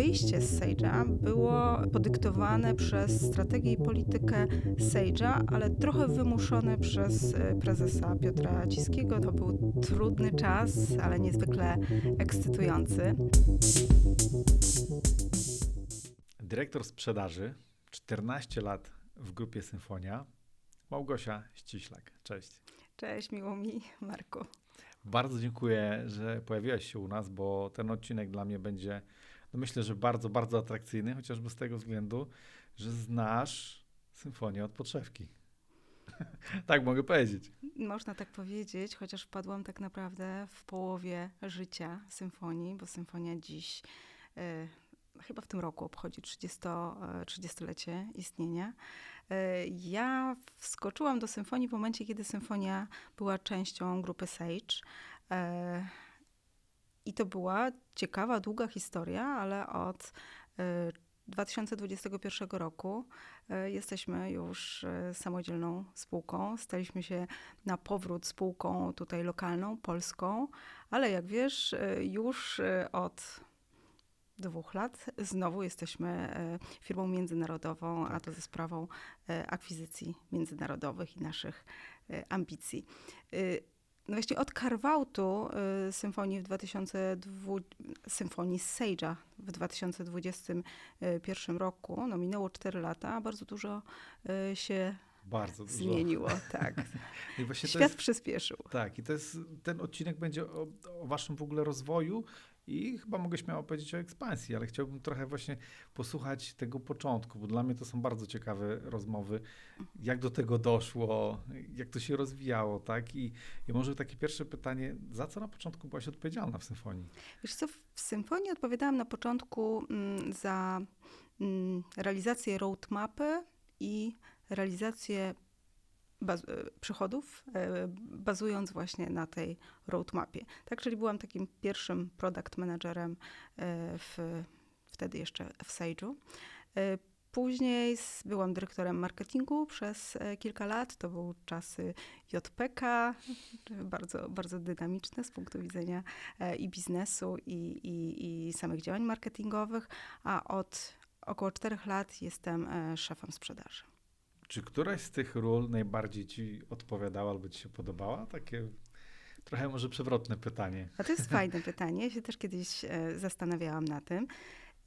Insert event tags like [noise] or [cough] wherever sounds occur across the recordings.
wyjście z Sage'a było podyktowane przez strategię i politykę Sage'a, ale trochę wymuszone przez e, prezesa Piotra Ciskiego. To był trudny czas, ale niezwykle ekscytujący. Dyrektor sprzedaży, 14 lat w grupie Symfonia, Małgosia Ściślak. Cześć. Cześć, miło mi, Marku. Bardzo dziękuję, że pojawiłaś się u nas, bo ten odcinek dla mnie będzie, no myślę, że bardzo, bardzo atrakcyjny, chociażby z tego względu, że znasz symfonię od podszewki. [laughs] tak mogę powiedzieć. Można tak powiedzieć, chociaż wpadłam tak naprawdę w połowie życia symfonii, bo symfonia dziś y, chyba w tym roku obchodzi 30, 30-lecie istnienia. Y, ja wskoczyłam do symfonii w momencie, kiedy symfonia była częścią grupy Sage. Y, I to była ciekawa, długa historia, ale od 2021 roku jesteśmy już samodzielną spółką. Staliśmy się na powrót spółką tutaj lokalną, polską, ale jak wiesz, już od dwóch lat znowu jesteśmy firmą międzynarodową, a to ze sprawą akwizycji międzynarodowych i naszych ambicji. No właśnie od Carvautu symfonii w 2002, symfonii z Sage'a w 2021 roku, no minęło 4 lata, a bardzo dużo się bardzo dużo. zmieniło, tak. [laughs] Świat jest, przyspieszył. Tak, i to jest, ten odcinek będzie o, o, waszym w ogóle rozwoju i chyba mogę śmiało powiedzieć o ekspansji, ale chciałbym trochę właśnie posłuchać tego początku, bo dla mnie to są bardzo ciekawe rozmowy, jak do tego doszło, jak to się rozwijało, tak? I, i może takie pierwsze pytanie, za co na początku byłaś odpowiedzialna w symfonii? Wiesz co, w symfonii odpowiadałam na początku mm, za mm, realizację roadmapy i realizację baz e, przychodów, e, bazując właśnie na tej roadmapie. Tak, czyli byłam takim pierwszym product managerem e, w, wtedy jeszcze w Sage'u. Później byłam dyrektorem marketingu przez kilka lat. To były czasy JPK, bardzo, bardzo dynamiczne z punktu widzenia i biznesu, i, i, i samych działań marketingowych, a od około czterech lat jestem szefem sprzedaży. Czy któraś z tych ról najbardziej ci odpowiadała albo ci się podobała? Takie trochę może przewrotne pytanie. A to jest [laughs] fajne pytanie. Ja się też kiedyś e, zastanawiałam na tym.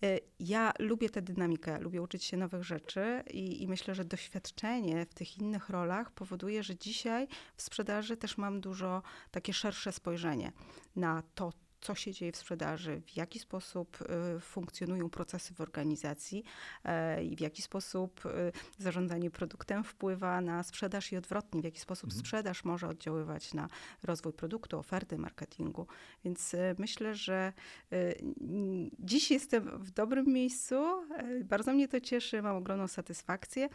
E, ja lubię tę dynamikę, lubię uczyć się nowych rzeczy i, i, myślę, że doświadczenie w tych innych rolach powoduje, że dzisiaj w sprzedaży też mam dużo takie szersze spojrzenie na to, co się dzieje w sprzedaży, w jaki sposób y, funkcjonują procesy w organizacji e, i w jaki sposób y, zarządzanie produktem wpływa na sprzedaż i odwrotnie, w jaki sposób mhm. sprzedaż może oddziaływać na rozwój produktu, oferty, marketingu. Więc y, myślę, że dziś jestem w dobrym miejscu. Bardzo mnie to cieszy, mam ogromną satysfakcję,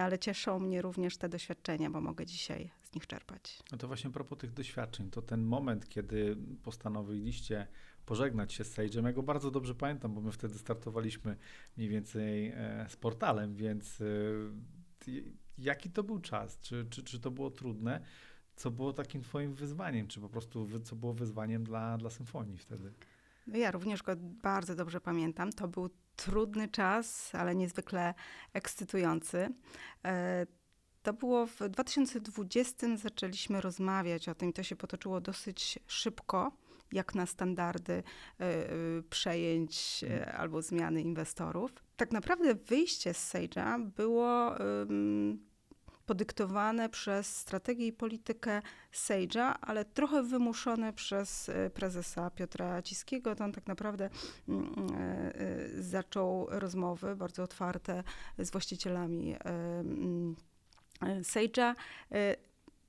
ale cieszą mnie również te doświadczenia, bo mogę dzisiaj nich czerpać. No to właśnie a propos tych doświadczeń, to ten moment, kiedy postanowiliście pożegnać się z Sage'em, ja go bardzo dobrze pamiętam, bo my wtedy startowaliśmy mniej więcej e, z portalem, więc e, jaki to był czas? Czy, czy, czy to było trudne? Co było takim twoim wyzwaniem? Czy po prostu co było wyzwaniem dla, dla symfonii wtedy? No ja również go bardzo dobrze pamiętam. To był trudny czas, ale niezwykle ekscytujący. E, to było w 2020 zaczęliśmy rozmawiać o tym, to się potoczyło dosyć szybko, jak na standardy y, y, przejęć y, albo zmiany inwestorów. Tak naprawdę wyjście z Sage'a było podyktowane przez strategię i politykę Sage'a, ale trochę wymuszone przez prezesa Piotra Ciskiego. To on tak naprawdę mm, zaczął rozmowy bardzo otwarte z właścicielami Sage'a y,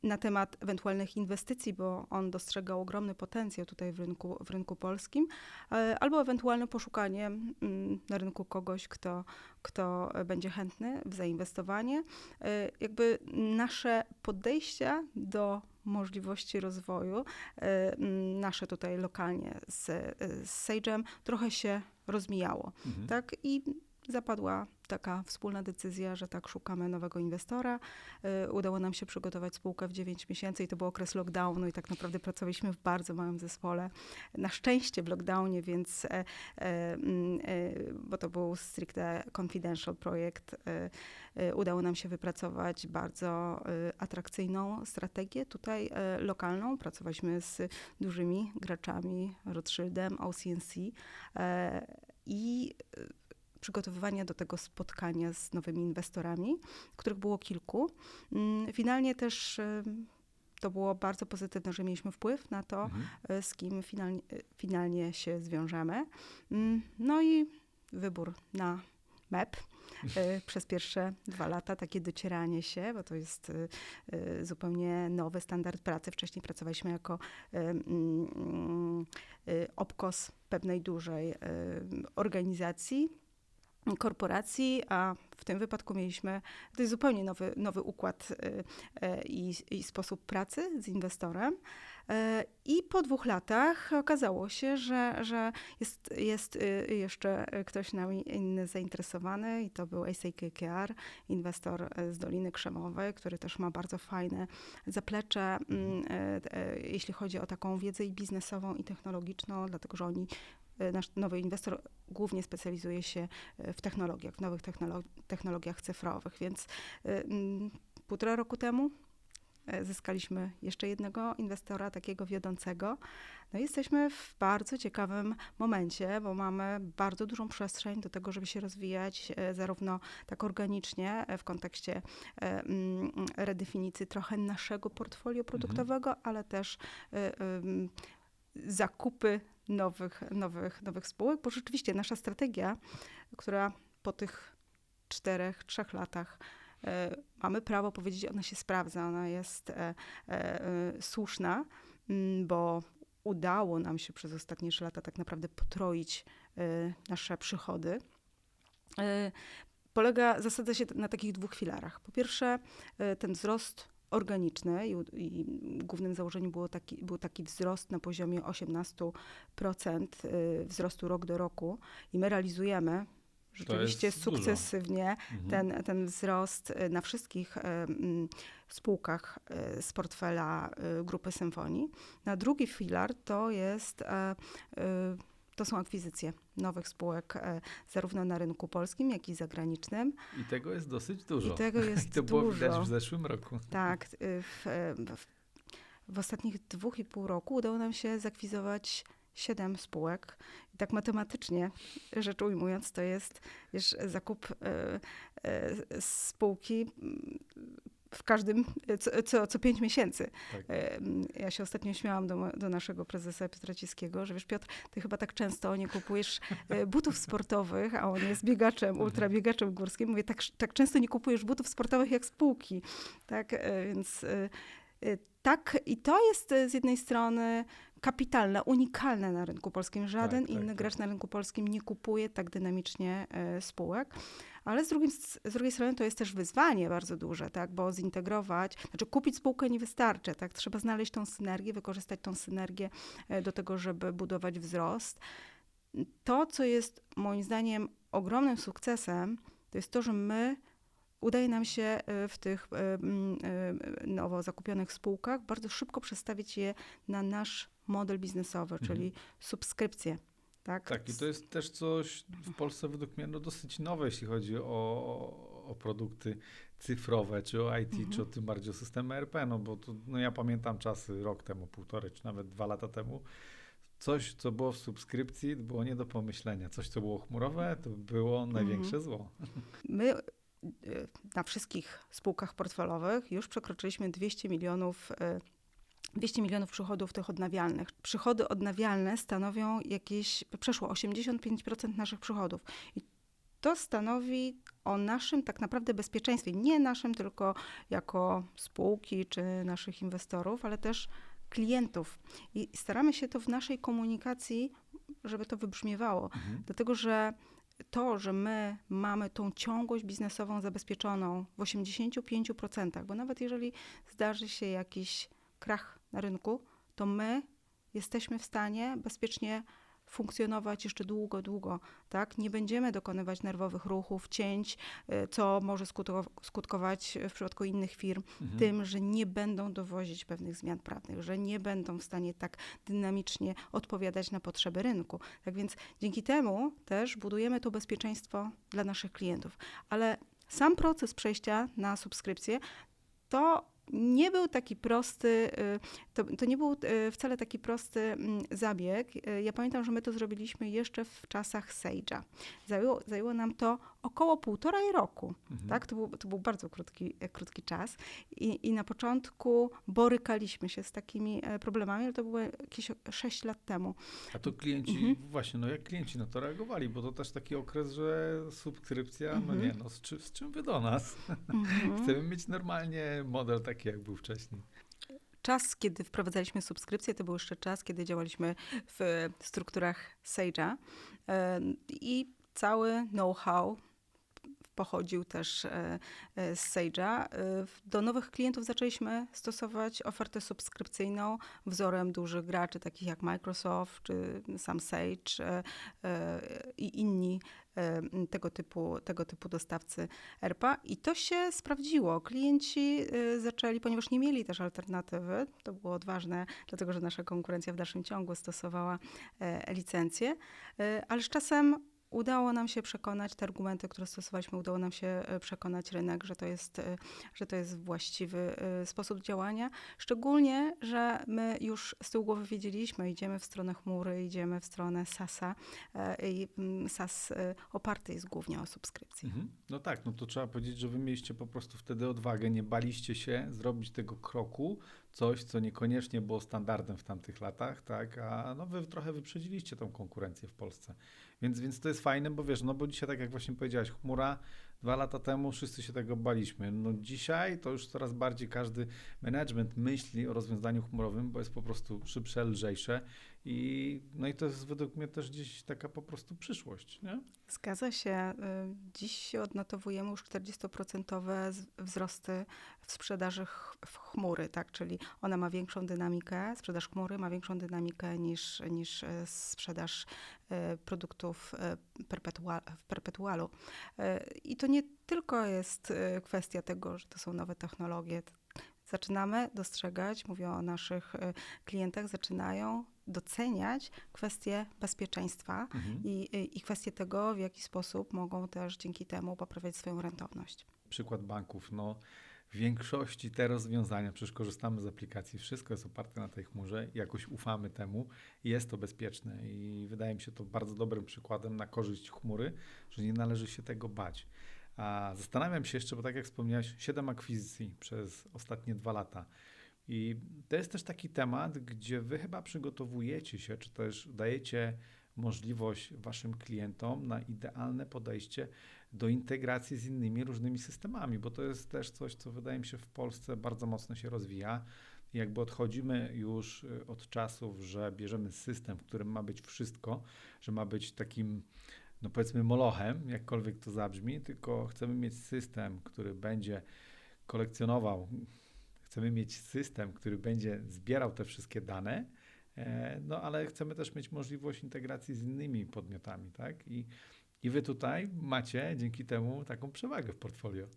na temat ewentualnych inwestycji, bo on dostrzegał ogromny potencjał tutaj w rynku, w rynku polskim, y, albo ewentualne poszukanie mm, na rynku kogoś, kto, kto będzie chętny w zainwestowanie. Y, jakby nasze podejścia do możliwości rozwoju, mm, nasze tutaj lokalnie z, z Sage'em trochę się rozmijało. Mhm. Tak? I zapadła taka wspólna decyzja, że tak szukamy nowego inwestora. Y, Udało nam się przygotować spółkę w 9 miesięcy i to był okres lockdownu i tak naprawdę pracowaliśmy w bardzo małym zespole. Na szczęście w lockdownie, więc, e, e, mm, e, bo to był stricte confidential projekt, udało nam się wypracować bardzo atrakcyjną strategię tutaj lokalną. Pracowaliśmy z dużymi graczami, Rothschildem, OCNC i przygotowywania do tego spotkania z nowymi inwestorami, których było kilku. Mm, Finalnie też to było bardzo pozytywne, że mieliśmy wpływ na to, Mhm. e, z kim finalnie, e, finalnie się zwiążemy. Mm, No i wybór na MEP. e, [laughs] Przez pierwsze dwa lata takie docieranie się, bo to jest zupełnie nowy standard pracy. Wcześniej pracowaliśmy jako mm, obkos pewnej dużej organizacji, korporacji, a w tym wypadku mieliśmy, to jest zupełnie nowy, nowy układ e, e, i, i sposób pracy z inwestorem. E, I po dwóch latach okazało się, że, że jest, jest y, jeszcze ktoś nami inny zainteresowany i to był ACKKR, inwestor z Doliny Krzemowej, który też ma bardzo fajne zaplecze, mm, jeśli chodzi o taką wiedzę i biznesową i technologiczną, dlatego że oni Nasz nowy inwestor głównie specjalizuje się e, w technologiach, w nowych technolo- technologiach cyfrowych, więc e, półtora roku temu e, zyskaliśmy jeszcze jednego inwestora, takiego wiodącego. No jesteśmy w bardzo ciekawym momencie, bo mamy bardzo dużą przestrzeń do tego, żeby się rozwijać e, zarówno tak organicznie e, w kontekście e, redefinicji trochę naszego portfolio produktowego, ale też e, zakupy nowych, nowych, nowych spółek, bo rzeczywiście nasza strategia, która po tych czterech, trzech latach e, mamy prawo powiedzieć, ona się sprawdza, ona jest e, e, słuszna, mm, bo udało nam się przez ostatnie trzy lata tak naprawdę potroić nasze przychody. Polega, zasadza się na takich dwóch filarach. Po pierwsze, ten wzrost organiczny i, i głównym założeniem było taki, był taki wzrost na poziomie 18% y, wzrostu rok do roku i my realizujemy rzeczywiście dużo. sukcesywnie Mhm. ten, ten wzrost y, na wszystkich y, spółkach z portfela Grupy Symfonii. Na drugi filar to jest e, to są akwizycje nowych spółek e, zarówno na rynku polskim, jak i zagranicznym. I tego jest dosyć dużo. I tego [laughs] jest I to było dużo. widać w zeszłym roku. Tak, y, w, e, w, w ostatnich dwóch i pół roku udało nam się zakwizować siedem spółek. I tak matematycznie rzecz ujmując, to jest wiesz, zakup e, e, spółki w każdym, co, co, co pięć miesięcy. Tak. Ja się ostatnio śmiałam do, do naszego prezesa Piotra Ciskiego, że wiesz Piotr, ty chyba tak często nie kupujesz e, butów sportowych, a on jest biegaczem, ultrabiegaczem górskim. Mówię, tak, tak często nie kupujesz butów sportowych jak spółki. Tak, e, więc e, tak i to jest z jednej strony kapitalne, unikalne na rynku polskim. Żaden Tak, tak, inny tak. gracz na rynku polskim nie kupuje tak dynamicznie e, spółek. Ale z, drugim, z drugiej strony to jest też wyzwanie bardzo duże, tak? bo zintegrować, znaczy kupić spółkę nie wystarczy, tak? trzeba znaleźć tą synergię, wykorzystać tą synergię e, do tego, żeby budować wzrost. To, co jest moim zdaniem ogromnym sukcesem, to jest to, że my udaje nam się e, w tych nowo zakupionych spółkach bardzo szybko przestawić je na nasz model biznesowy, Mhm. czyli subskrypcje. Tak, Tak, i to jest też coś w Polsce według mnie no, dosyć nowe, jeśli chodzi o, o, produkty cyfrowe, czy o IT, Mhm. czy o tym bardziej o systemy ERP, no bo to, no ja pamiętam czasy rok temu, półtorej, czy nawet dwa lata temu, coś, co było w subskrypcji, było nie do pomyślenia. Coś, co było chmurowe, to było największe zło. My y, na wszystkich spółkach portfelowych już przekroczyliśmy 200 milionów. Y, 200 milionów przychodów tych odnawialnych. Przychody odnawialne stanowią jakieś, przeszło 85% naszych przychodów. I to stanowi o naszym tak naprawdę bezpieczeństwie. Nie naszym tylko jako spółki czy naszych inwestorów, ale też klientów. I staramy się to w naszej komunikacji, żeby to wybrzmiewało. Mhm. Dlatego, że to, że my mamy tą ciągłość biznesową zabezpieczoną w 85%, bo nawet jeżeli zdarzy się jakiś krach na rynku, to my jesteśmy w stanie bezpiecznie funkcjonować jeszcze długo, długo, tak? Nie będziemy dokonywać nerwowych ruchów, cięć, y, co może skutko- skutkować w przypadku innych firm Mhm. tym, że nie będą dowozić pewnych zmian prawnych, że nie będą w stanie tak dynamicznie odpowiadać na potrzeby rynku. Tak więc dzięki temu też budujemy to bezpieczeństwo dla naszych klientów. Ale sam proces przejścia na subskrypcję to nie był taki prosty, y, to, to nie był y, wcale taki prosty mm, zabieg. Y, Ja pamiętam, że my to zrobiliśmy jeszcze w czasach Sage'a. Zajęło, zajęło nam to około półtora roku. Mhm. Tak? To, był, to był bardzo krótki, krótki czas. I, I na początku borykaliśmy się z takimi e, problemami, ale to było jakieś 6 lat temu. A to klienci, Mhm. właśnie, no jak klienci na to reagowali, bo to też taki okres, że subskrypcja, no Mhm. nie, no z, z czym wy do nas? Mhm. [laughs] Chcemy mieć normalnie model taki, jak był wcześniej. Czas, kiedy wprowadzaliśmy subskrypcję, to był jeszcze czas, kiedy działaliśmy w strukturach Sage'a i cały know-how pochodził też e, e, z Sage'a. E, Do nowych klientów zaczęliśmy stosować ofertę subskrypcyjną wzorem dużych graczy, takich jak Microsoft czy sam Sage i inni tego typu, tego typu dostawcy ERPA. I to się sprawdziło. Klienci zaczęli, ponieważ nie mieli też alternatywy, to było odważne, dlatego że nasza konkurencja w dalszym ciągu stosowała e, licencję, e, ale z czasem udało nam się przekonać, te argumenty, które stosowaliśmy, udało nam się e, przekonać rynek, że to jest, e, że to jest właściwy e, sposób działania. Szczególnie, że my już z tyłu głowy wiedzieliśmy, idziemy w stronę chmury, idziemy w stronę SASa i mm, SAS oparty jest głównie o subskrypcji. Mhm. No tak, no to trzeba powiedzieć, że wy mieliście po prostu wtedy odwagę, nie baliście się zrobić tego kroku, coś, co niekoniecznie było standardem w tamtych latach, tak, a no wy trochę wyprzedziliście tą konkurencję w Polsce. Więc, więc to jest fajne, bo wiesz, no bo dzisiaj, tak jak właśnie powiedziałaś, chmura, dwa lata temu wszyscy się tego baliśmy. No dzisiaj to już coraz bardziej każdy management myśli o rozwiązaniu chmurowym, bo jest po prostu szybsze, lżejsze i no i to jest według mnie też gdzieś taka po prostu przyszłość, nie? Zgadza się. Y, Dziś odnotowujemy już 40% z- wzrosty w sprzedaży w chmury, tak? Czyli ona ma większą dynamikę, sprzedaż chmury ma większą dynamikę niż, niż e, sprzedaż produktów e, perpetua, w perpetualu. E, I to nie tylko jest e, kwestia tego, że to są nowe technologie. Zaczynamy dostrzegać, mówię o naszych e, klientach, zaczynają doceniać kwestie bezpieczeństwa Mhm. i, i- i kwestie tego, w jaki sposób mogą też dzięki temu poprawiać swoją rentowność. przykład banków. No, w większości te rozwiązania, przecież korzystamy z aplikacji, wszystko jest oparte na tej chmurze, jakoś ufamy temu jest to bezpieczne. I wydaje mi się to bardzo dobrym przykładem na korzyść chmury, że nie należy się tego bać. A zastanawiam się jeszcze, bo tak jak wspomniałeś, 7 akwizycji przez ostatnie dwa lata. I to jest też taki temat, gdzie wy chyba przygotowujecie się, czy też dajecie możliwość waszym klientom na idealne podejście do integracji z innymi różnymi systemami, bo to jest też coś, co wydaje mi się w Polsce bardzo mocno się rozwija. Jakby odchodzimy już y, od czasów, że bierzemy system, w którym ma być wszystko, że ma być takim, no powiedzmy, molochem, jakkolwiek to zabrzmi, tylko chcemy mieć system, który będzie kolekcjonował, chcemy mieć system, który będzie zbierał te wszystkie dane, no ale chcemy też mieć możliwość integracji z innymi podmiotami, tak? I i wy tutaj macie dzięki temu taką przewagę w portfolio.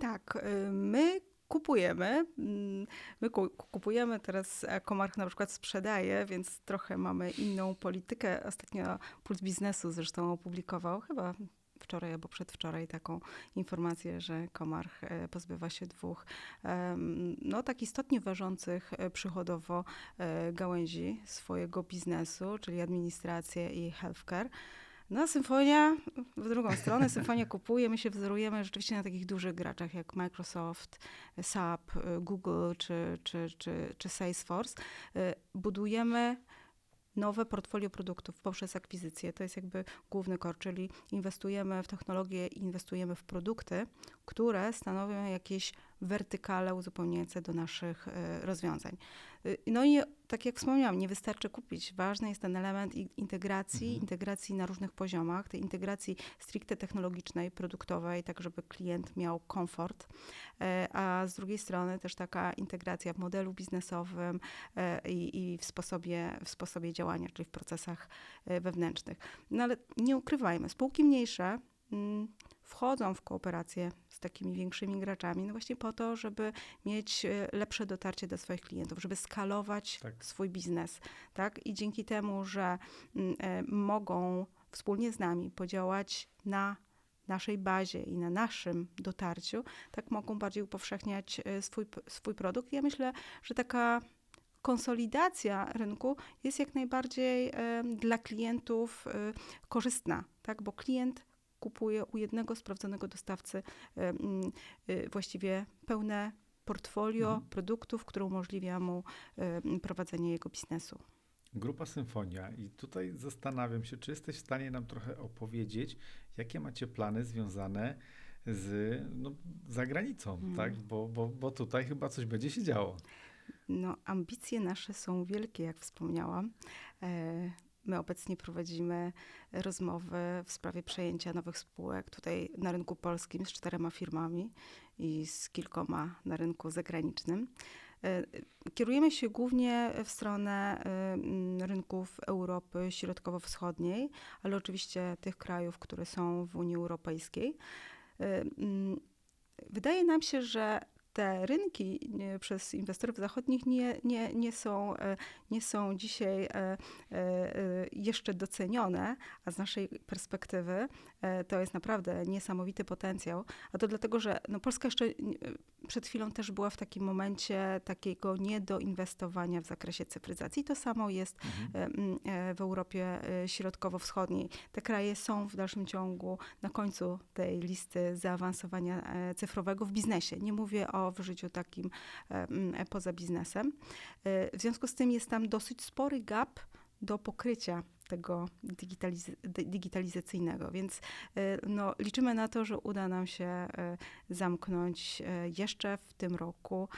Tak, y, my kupujemy, mm, my ku- kupujemy teraz, Komarch na przykład sprzedaje, więc trochę mamy inną politykę. Ostatnio Puls Biznesu zresztą opublikował, chyba wczoraj albo przedwczoraj taką informację, że Komarch e, pozbywa się dwóch no tak istotnie ważących e, przychodowo e, gałęzi swojego biznesu, czyli administrację i healthcare. No, Symfonia w drugą stronę. [laughs] Symfonia kupuje. My się wzorujemy rzeczywiście na takich dużych graczach jak Microsoft, SAP, Google czy, czy, czy, czy Salesforce. Budujemy nowe portfolio produktów poprzez akwizycję. To jest jakby główny core, czyli inwestujemy w technologię, inwestujemy w produkty, które stanowią jakieś wertykale uzupełniające do naszych e, rozwiązań. Y, No i tak jak wspomniałam, nie wystarczy kupić. Ważny jest ten element integracji, Mhm. integracji na różnych poziomach, tej integracji stricte technologicznej, produktowej, tak żeby klient miał komfort, e, a z drugiej strony też taka integracja w modelu biznesowym e, i, i w, sposobie, w sposobie działania, czyli w procesach wewnętrznych. No ale nie ukrywajmy, spółki mniejsze mm, wchodzą w kooperację z takimi większymi graczami, no właśnie po to, żeby mieć e, lepsze dotarcie do swoich klientów, żeby skalować Tak. swój biznes, tak? I dzięki temu, że mm, e, mogą wspólnie z nami podziałać na naszej bazie i na naszym dotarciu, tak mogą bardziej upowszechniać e, swój, swój produkt. Ja myślę, że taka konsolidacja rynku jest jak najbardziej dla klientów korzystna, tak? Bo klient kupuje u jednego sprawdzonego dostawcy e, mm, e, właściwie pełne portfolio Mhm. produktów, które umożliwia mu e, prowadzenie jego biznesu. Grupa Symfonia i tutaj zastanawiam się, czy jesteś w stanie nam trochę opowiedzieć, jakie macie plany związane z no, zagranicą, Mhm. tak? Bo, bo, bo tutaj chyba coś będzie się działo. No, ambicje nasze są wielkie, jak wspomniałam. E, My obecnie prowadzimy rozmowy w sprawie przejęcia nowych spółek tutaj na rynku polskim z czterema firmami i z kilkoma na rynku zagranicznym. E, Kierujemy się głównie w stronę e, rynków Europy Środkowo-Wschodniej, ale oczywiście tych krajów, które są w Unii Europejskiej. E, Wydaje nam się, że te rynki przez inwestorów zachodnich nie, nie, nie, są, e, nie są dzisiaj e, e, jeszcze docenione, a z naszej perspektywy to jest naprawdę niesamowity potencjał. A to dlatego, że no Polska jeszcze przed chwilą też była w takim momencie takiego niedoinwestowania w zakresie cyfryzacji. To samo jest Mhm. w Europie Środkowo-Wschodniej. Te kraje są w dalszym ciągu na końcu tej listy zaawansowania cyfrowego w biznesie. Nie mówię o wyżyciu takim e, m, e, poza biznesem. E, W związku z tym jest tam dosyć spory gap do pokrycia tego digitaliz- di- digitalizacyjnego, więc e, no, liczymy na to, że uda nam się e, zamknąć jeszcze w tym roku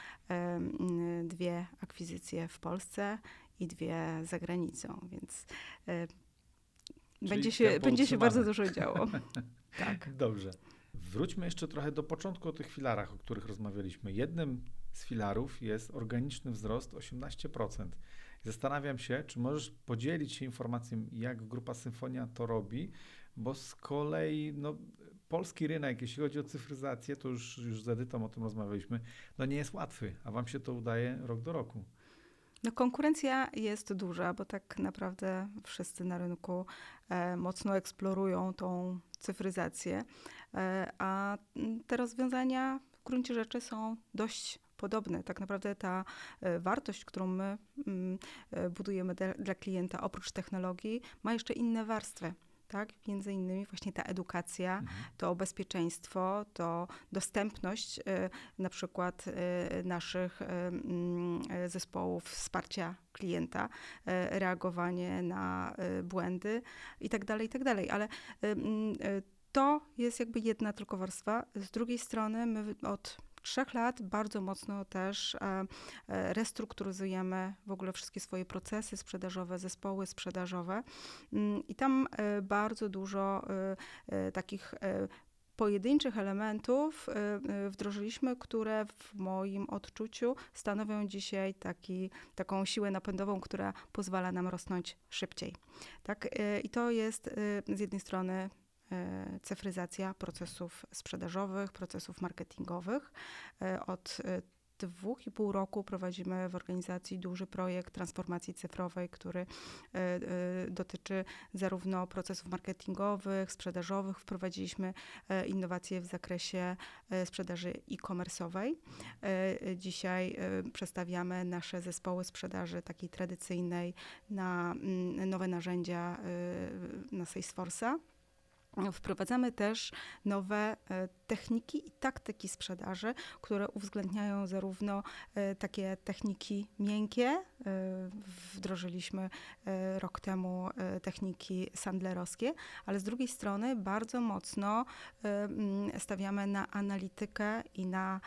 dwie akwizycje w Polsce i dwie za granicą, więc będzie się, będzie się bardzo dużo działo. [laughs] tak. Dobrze. Wróćmy jeszcze trochę do początku o tych filarach, o których rozmawialiśmy. Jednym z filarów jest organiczny wzrost 18%. Zastanawiam się, czy możesz podzielić się informacją, jak Grupa Symfonia to robi, bo z kolei no, polski rynek, jeśli chodzi o cyfryzację, to już, już z Edytą o tym rozmawialiśmy, no nie jest łatwy, a wam się to udaje rok do roku. No, konkurencja jest duża, bo tak naprawdę wszyscy na rynku e, mocno eksplorują tą cyfryzację, e, a te rozwiązania w gruncie rzeczy są dość podobne. Tak naprawdę ta e, wartość, którą my mm, budujemy dla klienta, oprócz technologii, ma jeszcze inne warstwy. Tak? Między innymi właśnie ta edukacja, Mhm. to bezpieczeństwo, to dostępność e, na przykład e, naszych e, mm, zespołów wsparcia klienta, reagowanie na błędy i tak dalej, i tak dalej. Ale mm, to jest jakby jedna tylko warstwa. Z drugiej strony my od trzech lat bardzo mocno też e, e, restrukturyzujemy w ogóle wszystkie swoje procesy sprzedażowe, zespoły sprzedażowe Mm, i tam e, bardzo dużo takich pojedynczych elementów wdrożyliśmy, które w moim odczuciu stanowią dzisiaj taki, taką siłę napędową, która pozwala nam rosnąć szybciej. Tak? I to jest z jednej strony cyfryzacja procesów sprzedażowych, procesów marketingowych. E, Od e, dwóch i pół roku prowadzimy w organizacji duży projekt transformacji cyfrowej, który e, e, dotyczy zarówno procesów marketingowych, sprzedażowych. Wprowadziliśmy e, innowacje w zakresie e, sprzedaży e-commerce'owej. E, Dzisiaj e, przestawiamy nasze zespoły sprzedaży takiej tradycyjnej na mm, nowe narzędzia e, na Salesforce'a. Wprowadzamy też nowe e, techniki i taktyki sprzedaży, które uwzględniają zarówno e, takie techniki miękkie, e, wdrożyliśmy rok temu techniki sandlerowskie, ale z drugiej strony bardzo mocno stawiamy na analitykę i na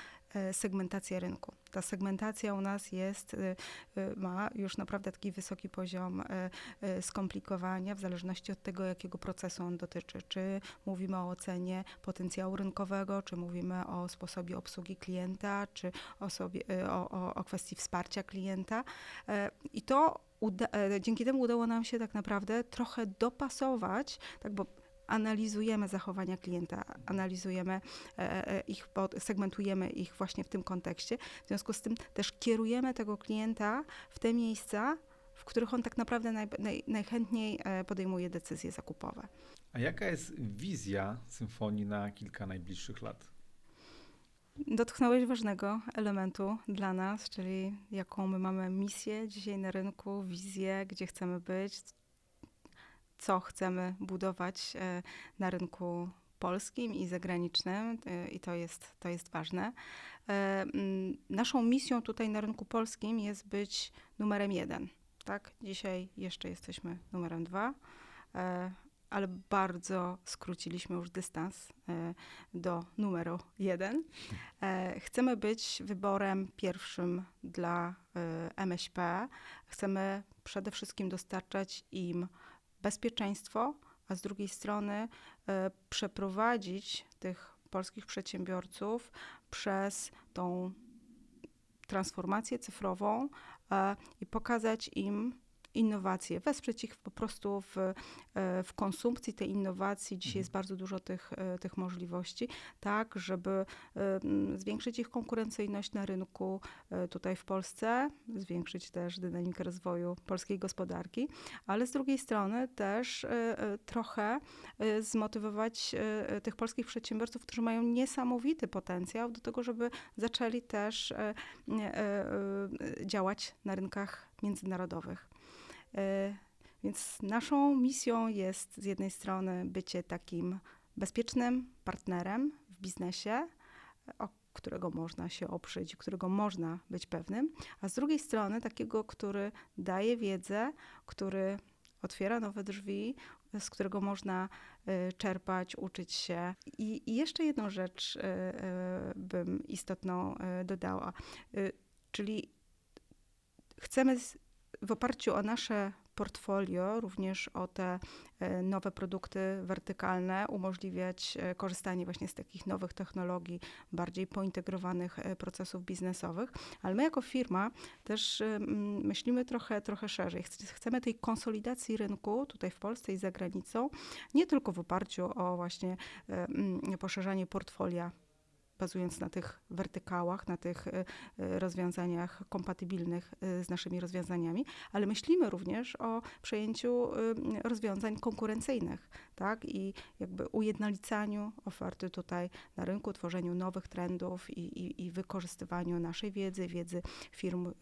segmentacja rynku. Ta segmentacja u nas jest, e, e, ma już naprawdę taki wysoki poziom e, e, skomplikowania w zależności od tego, jakiego procesu on dotyczy. Czy mówimy o ocenie potencjału rynkowego, czy mówimy o sposobie obsługi klienta, czy o, e, o, o, o kwestii wsparcia klienta. E, I to uda, e, dzięki temu udało nam się tak naprawdę trochę dopasować, tak bo analizujemy zachowania klienta, analizujemy e, e, ich, pod- segmentujemy ich właśnie w tym kontekście. W związku z tym też kierujemy tego klienta w te miejsca, w których on tak naprawdę naj, naj, najchętniej e, podejmuje decyzje zakupowe. A jaka jest wizja symfonii na kilka najbliższych lat? Dotknąłeś ważnego elementu dla nas, czyli jaką my mamy misję dzisiaj na rynku, wizję, gdzie chcemy być, co chcemy budować e, na rynku polskim i zagranicznym e, i to jest, to jest ważne. E, Naszą misją tutaj na rynku polskim jest być numerem jeden. Tak? Dzisiaj jeszcze jesteśmy numerem dwa, ale bardzo skróciliśmy już dystans do numeru jeden. Chcemy być wyborem pierwszym dla MŚP. Chcemy przede wszystkim dostarczać im bezpieczeństwo, a z drugiej strony e, przeprowadzić tych polskich przedsiębiorców przez tą transformację cyfrową e, i pokazać im innowacje, wesprzeć ich po prostu w, e, w konsumpcji tej innowacji. Dzisiaj Mhm. jest bardzo dużo tych, e, tych możliwości, tak, żeby zwiększyć ich konkurencyjność na rynku e, tutaj w Polsce, zwiększyć też dynamikę rozwoju polskiej gospodarki, ale z drugiej strony też trochę zmotywować tych polskich przedsiębiorców, którzy mają niesamowity potencjał do tego, żeby zaczęli też działać na rynkach międzynarodowych. E, Więc naszą misją jest z jednej strony bycie takim bezpiecznym partnerem w biznesie, o którego można się oprzeć, którego można być pewnym, a z drugiej strony takiego, który daje wiedzę, który otwiera nowe drzwi, z którego można y, czerpać, uczyć się. I, i jeszcze jedną rzecz y, bym istotną dodała, czyli chcemy w oparciu o nasze portfolio, również o te e, nowe produkty wertykalne, umożliwiać e, korzystanie właśnie z takich nowych technologii, bardziej pointegrowanych e, procesów biznesowych, ale my jako firma też myślimy trochę, trochę szerzej. Chc- Chcemy tej konsolidacji rynku tutaj w Polsce i za granicą, nie tylko w oparciu o właśnie poszerzanie portfolia bazując na tych wertykałach, na tych e, e, rozwiązaniach kompatybilnych e, z naszymi rozwiązaniami, ale myślimy również o przejęciu rozwiązań konkurencyjnych, tak? I jakby ujednolicaniu oferty tutaj na rynku, tworzeniu nowych trendów i, i, i wykorzystywaniu naszej wiedzy, wiedzy firm,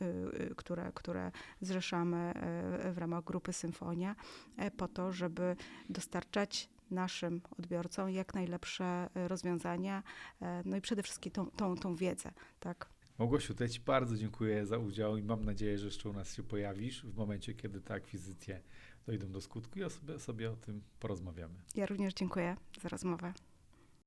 które, które zrzeszamy w ramach grupy Symfonia, po to, żeby dostarczać naszym odbiorcom jak najlepsze e, rozwiązania, e, no i przede wszystkim tą, tą, tą wiedzę, tak? Małgosiu, to ja Ci bardzo dziękuję za udział i mam nadzieję, że jeszcze u nas się pojawisz w momencie, kiedy te akwizycje dojdą do skutku i sobie, sobie o tym porozmawiamy. Ja również dziękuję za rozmowę.